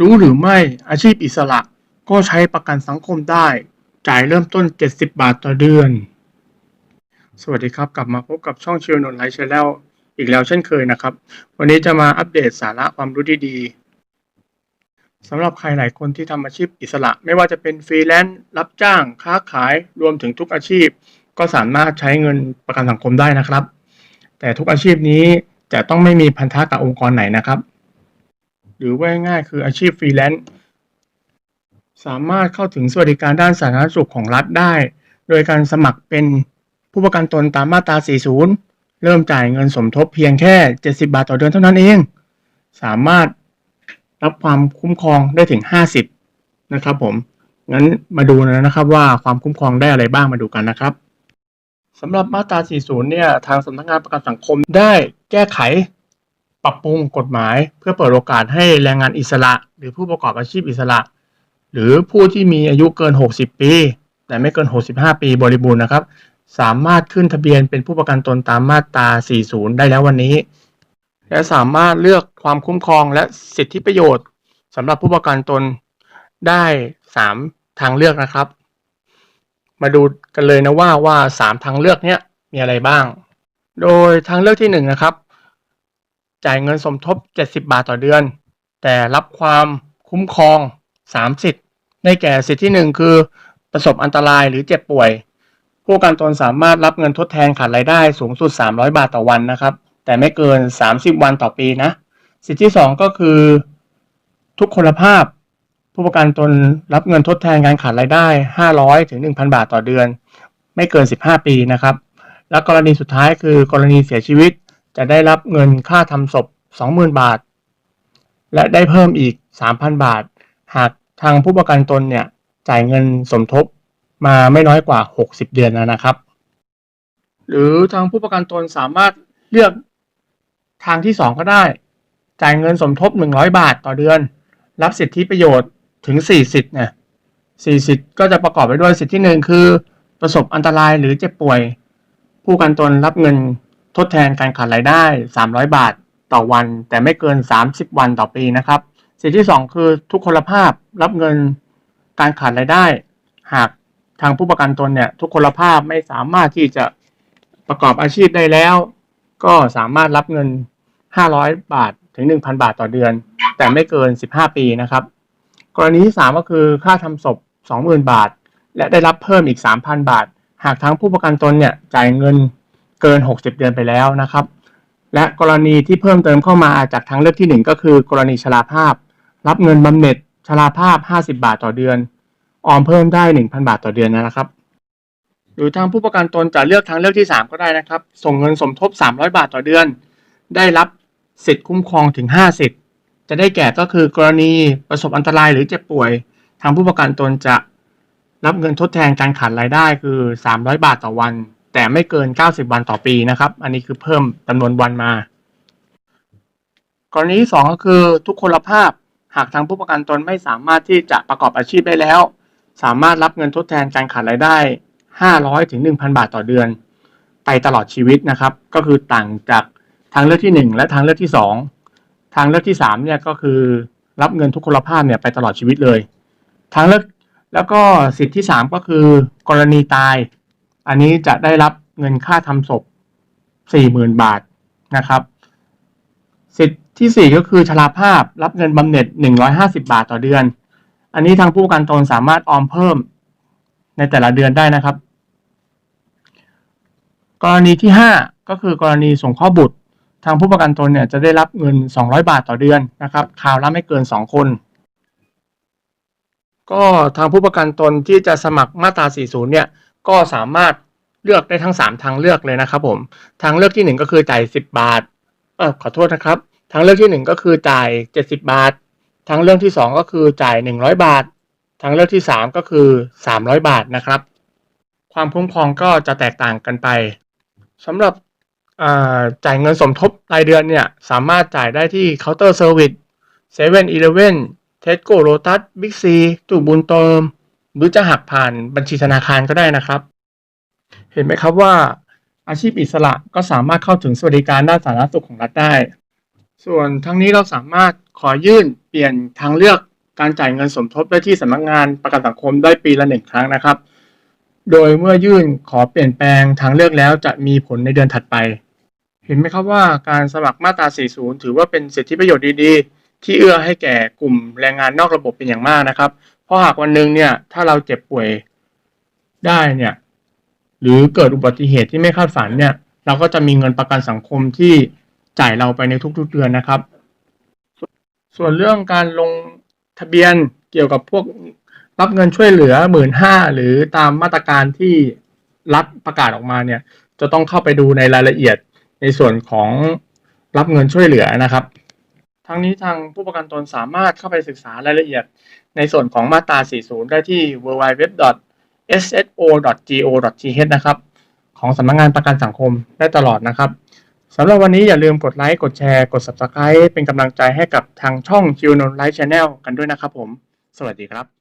รู้หรือไม่อาชีพอิสระ ก็ใช้ประกันสังคมได้ จ่ายเริ่มต้น 70 บาทต่อเดือน สวัสดีครับกลับมาพบกับช่องชิวนนไลฟ์ชแนลอีกแล้วเช่นเคยนะครับ วันนี้จะมาอัปเดตสาระความรู้ดีๆสำหรับใครหลายคนที่ทำอาชีพอิสระ ไม่ว่าจะเป็นฟรีแลนซ์รับจ้าง ค้าขายรวมถึงทุกอาชีพ ก็สามารถใช้เงินประกันสังคมได้นะครับ แต่ทุกอาชีพนี้จะต้องไม่มีพันธะกับองค์กรไหนนะครับ หรือว่าง่ายคืออาชีพฟรีแลนซ์สามารถเข้าถึงสวัสดิการด้านสาธารณสุขของรัฐได้ โดยการสมัครเป็นผู้ประกันตนตามมาตรา 40 เริ่มจ่ายเงินสมทบเพียงแค่ 70 บาทต่อเดือนเท่านั้นเอง สามารถรับความคุ้มครองได้ถึง 50 นะครับผม งั้นมาดูนะครับว่าความคุ้มครองได้อะไรบ้างมาดูกันนะครับสำหรับมาตรา 40 เนี่ย ทางสำนักงานประกันสังคมได้แก้ไข ปรับปรุงกฎหมาย เพื่อเปิดโอกาสให้แรงงานอิสระ หรือผู้ประกอบอาชีพอิสระ หรือผู้ที่มีอายุเกิน 60 ปี แต่ไม่เกิน 65 ปีบริบูรณ์นะครับ สามารถขึ้นทะเบียนเป็นผู้ประกันตนตามมาตรา 40 ได้แล้ววันนี้ และสามารถเลือกความคุ้มครองและสิทธิประโยชน์สำหรับผู้ประกันตนได้ 3 ทางเลือกนะครับ มาดูกันเลยนะว่าว่า 3 ทางเลือกเนี้ยมีอะไรบ้าง โดยทางเลือกที่1นะครับ จ่ายเงินสมทบ 70 บาทต่อเดือน แต่รับความคุ้มครอง 3 สิทธิ์ได้แก่สิทธิที่ 1 คือ ประสบอันตรายหรือเจ็บป่วย ผู้ประกันตนสามารถรับเงินทดแทนขาดรายได้สูงสุด 300 บาทต่อวันนะครับ แต่ไม่เกิน 30 วันต่อปีนะ สิทธิที่ 2 ก็คือ ทุกคนภาพ ผู้ประกันตนรับเงินทดแทนการขาดรายได้ 500ถึง1,000 บาทต่อเดือน ไม่เกิน 15 ปีนะครับและกรณีสุดท้ายคือกรณีเสียชีวิต จะได้รับเงินค่าทำศพ 20,000 บาท และได้เพิ่มอีก 3,000 บาท หากทางผู้ประกันตนเนี่ยจ่ายเงินสมทบมาไม่น้อยกว่า 60 เดือนนะครับ หรือทางผู้ประกันตนสามารถเลือกทางที่ 2 ก็ได้ จ่ายเงินสมทบ 100 บาทต่อเดือน รับสิทธิประโยชน์ถึง 4 สิทธิ์เนี่ย4สิทธิ์ก็จะประกอบไปด้วยสิทธิที่1คือ ประสบอันตรายหรือเจ็บป่วย ผู้ประกันตนรับเงิน ทดแทนการขาดรายได้ 300 บาทต่อวัน แต่ไม่เกิน 30 วันต่อปีนะครับสิทธิที่ 2 คือทุกคนภาพรับเงินการขาดรายได้ หากทางผู้ประกันตนเนี่ยทุกคนภาพไม่สามารถที่จะประกอบอาชีพได้แล้ว ก็สามารถรับเงิน 500 บาทถึง 1,000 บาทต่อเดือน แต่ไม่เกิน 15 ปีนะครับ กรณีที่ 3 ก็คือค่าทำศพ 20,000 บาท และได้รับเพิ่มอีก 3,000 บาท หากทั้งผู้ประกันตนเนี่ยจ่ายเงิน เกิน 60 เดือนไปแล้วนะครับ และกรณีที่เพิ่มเติมเข้ามาจากทางเลือกที่ 1 ก็คือ กรณีชราภาพ รับเงินบำเหน็จชราภาพ 50 บาทต่อเดือน ออมเพิ่มได้ 1,000 บาทต่อเดือนนะครับ หรือทางผู้ประกันตนจะเลือกทางเลือกที่ 3 ก็ได้นะครับ ส่งเงินสมทบ 300 บาทต่อเดือน ได้รับสิทธิ์คุ้มครองถึง5สิทธิจะได้แก่ก็คือกรณีประสบอันตรายหรือเจ็บป่วย ทางผู้ประกันตนจะรับเงินทดแทนการขาดรายได้คือ 300 บาทต่อวัน แต่ไม่เกิน 90 วันต่อปีนะครับ อันนี้คือเพิ่มจำนวนวันมา กรณีที่2ก็คือทุกคนภาพหากทางผู้ประกันตนไม่สามารถที่จะประกอบอาชีพได้แล้ว สามารถรับเงินทดแทนการขาดรายได้ 500ถึง1,000 บาทต่อเดือน ไปตลอดชีวิตนะครับ ก็คือต่างจากทางเลือกที่ 1 และทางเลือกที่ 2 ทางเลือกที่3เนี่ยก็คือรับเงินทุกคนภาพเนี่ยไปตลอดชีวิตเลย ทางเลือกแล้วก็สิทธิที่ 3 ก็คือ กรณีตาย อันนี้จะได้รับเงินค่าทำศพ 40,000 บาทนะครับ สิทธิที่ 4 ก็คือชราภาพรับเงินบำเหน็จ 150 บาทต่อเดือน อันนี้ทางผู้ประกันตนสามารถออมเพิ่มในแต่ละเดือนได้นะครับ กรณีที่ 5 ก็คือกรณีส่งข้อบุตร ทางผู้ประกันตนเนี่ยจะได้รับเงิน 200 บาทต่อเดือนนะครับคราวละไม่เกิน 2 คน ก็ทางผู้ประกันตนที่จะสมัครมาตรา 40 เนี่ย ก็สามารถเลือกได้ทั้ง 3 ทางเลือกเลยนะครับผม ทางเลือกที่ 1 ก็คือจ่าย 10 บาทเออขอโทษนะครับ ทางเลือกที่ 1 ก็คือจ่าย 70 บาท ทางเลือกที่ 2 ก็คือจ่าย 100 บาท ทางเลือกที่ 3 ก็คือ 300 บาทนะครับ ความคุ้มครองก็จะแตกต่างกันไปสำหรับอ่าจ่ายเงินสมทบรายเดือนเนี่ย สามารถจ่ายได้ที่เคาน์เตอร์เซอร์วิสเซเว่นอีเลฟเว่นเทสโก้โลตัสบิ๊กซีตู้บุญเติม หรือจะหักผ่านบัญชีธนาคารก็ได้นะครับ เห็นไหมครับว่าอาชีพอิสระก็สามารถเข้าถึงสวัสดิการด้านสาธารณสุขของรัฐได้ ส่วนทั้งนี้เราสามารถขอยื่นเปลี่ยนทางเลือกการจ่ายเงินสมทบได้ที่สำนักงานประกันสังคมได้ปีละหนึ่งครั้งนะครับ โดยเมื่อยื่นขอเปลี่ยนแปลงทางเลือกแล้วจะมีผลในเดือนถัดไป เห็นไหมครับว่าการสมัครมาตรา 40 ถือว่าเป็นสิทธิประโยชน์ดีๆ ที่เอื้อให้แก่กลุ่มแรงงานนอกระบบเป็นอย่างมากนะครับ เพราะหากวันหนึ่งเนี่ย ถ้าเราเจ็บป่วยได้เนี่ย หรือเกิดอุบัติเหตุที่ไม่คาดฝันเนี่ย เราก็จะมีเงินประกันสังคมที่จ่ายเราไปในทุกๆเดือนนะครับ ส่วนเรื่องการลงทะเบียนเกี่ยวกับพวกรับเงินช่วยเหลือหมื่นห้าหรือตามมาตรการที่รัฐประกาศออกมาเนี่ย จะต้องเข้าไปดูในรายละเอียดในส่วนของรับเงินช่วยเหลือนะครับ ทั้งนี้ทางผู้ประกันตนสามารถเข้าไปศึกษารายละเอียด ในส่วนของมาตรา 40 ได้ที่ www.sso.go.th นะครับ ของสำนักงานประกันสังคมได้ตลอดนะครับสำหรับวันนี้อย่าลืมกดไลค์ กดแชร์ กด Subscribe เป็นกำลังใจให้กับทางช่อง q n o n Life Channel กันด้วยนะครับผม สวัสดีครับ